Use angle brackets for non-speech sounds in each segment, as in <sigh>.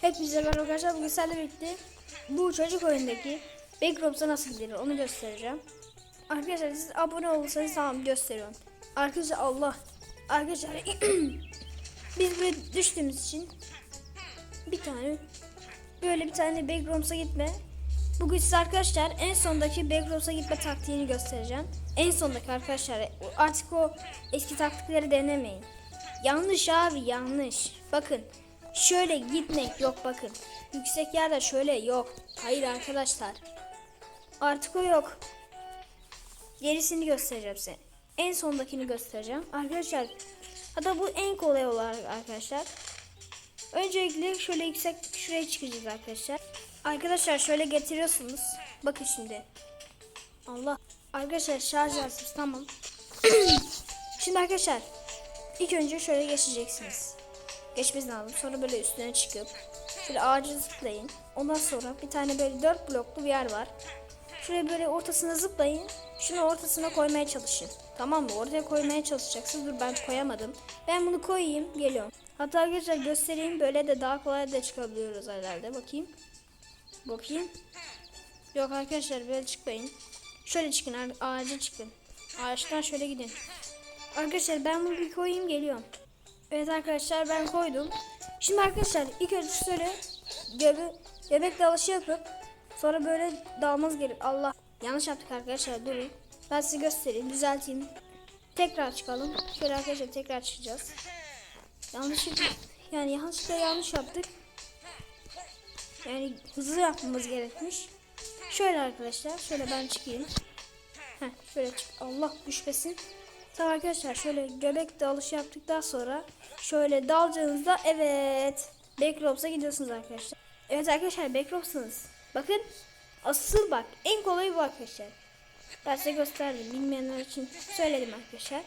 Hepinize merhaba arkadaşlar. Bugün sizlerle birlikte bu çocuk oyundaki Backrooms'a nasıl gidilir onu göstereceğim. Arkadaşlar siz abone olursanız tamam gösteriyorum. Arkadaşlar Allah. Arkadaşlar <clears throat> biz buraya düştüğümüz için bir tane böyle bir tane Backrooms'a gitme. Bugün size arkadaşlar en sondaki Backrooms'a gitme taktiğini göstereceğim. En sondaki arkadaşlar artık o eski taktikleri denemeyin. Yanlış abi yanlış. Bakın şöyle gitmek yok bakın. Yüksek yerde şöyle yok. Hayır arkadaşlar. Artık o yok. Gerisini göstereceğim size. En sondakini göstereceğim. Arkadaşlar hatta bu en kolay olarak arkadaşlar. Öncelikle şöyle yüksek şuraya çıkacağız arkadaşlar. Arkadaşlar şöyle getiriyorsunuz. Bakın şimdi. Allah. Arkadaşlar şarj versiniz tamam. <clears throat> şimdi arkadaşlar ilk önce şöyle geçeceksiniz. Geçmeniz lazım. Sonra böyle üstüne çıkıp şöyle ağacı zıplayın. Ondan sonra bir tane böyle dört bloklu bir yer var. Şuraya böyle ortasına zıplayın. Şunu ortasına koymaya çalışın. Tamam mı? Ortaya koymaya çalışacaksınız. Dur ben koyamadım. Ben bunu koyayım. Geliyorum. Hatta arkadaşlar göstereyim. Böyle de daha kolay da çıkabiliyoruz herhalde. Bakayım. Bakayım. Yok arkadaşlar böyle çıkmayın. Şöyle çıkın. ağ- Ağaca çıkın. Ağaçtan şöyle gidin. Arkadaşlar ben bunu bir koyayım geliyorum. Evet arkadaşlar ben koydum. Şimdi arkadaşlar ilk önce şöyle göbe göbek dalışı yapıp sonra böyle dalmanız gerek. Allah yanlış yaptık arkadaşlar durun. Ben size göstereyim düzelteyim. Tekrar çıkalım. Şöyle arkadaşlar tekrar çıkacağız. Yanlışlıkla yani yanlışlıkla yanlış yaptık. Yani hızlı yapmamız gerekmiş. Şöyle arkadaşlar şöyle ben çıkayım. Heh, şöyle çık. Allah düşmesin. Tamam arkadaşlar şöyle göbek dalışı yaptıktan sonra şöyle dalacağınızda evet Backrops'a gidiyorsunuz arkadaşlar. Evet arkadaşlar Backrops'ınız. Bakın asıl bak en kolayı bu arkadaşlar. Ben size gösterdim bilmeyenler için söyledim arkadaşlar.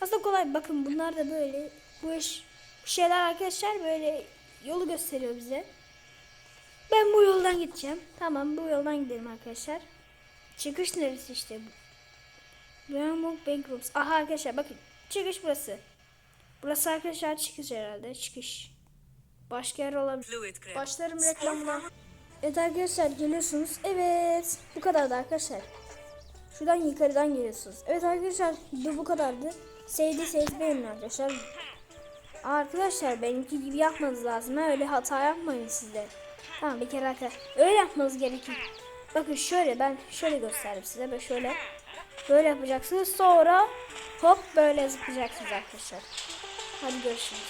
Aslında kolay bakın bunlar da böyle bu iş bu şeyler arkadaşlar böyle yolu gösteriyor bize. Ben bu yoldan gideceğim. Tamam bu yoldan gidelim arkadaşlar. Çıkış neresi işte bu. Rainbow Bankrooms. Aha arkadaşlar bakın. Çıkış burası. Burası arkadaşlar çıkış herhalde. Çıkış. Başka yer olabilir. Başlarım reklamına. Evet arkadaşlar geliyorsunuz. Evet. Bu kadardı arkadaşlar. Şuradan yukarıdan geliyorsunuz. Evet arkadaşlar bu bu kadardı. Sevdiyseniz beğenin arkadaşlar. Arkadaşlar benimki gibi yapmanız lazım. Öyle hata yapmayın sizde. Tamam bir kere arkadaşlar. Öyle yapmanız gerekiyor. Bakın şöyle ben şöyle göstereyim size. Böyle şöyle. Böyle yapacaksınız. Sonra hop böyle zıplayacaksınız arkadaşlar. Hadi görüşürüz.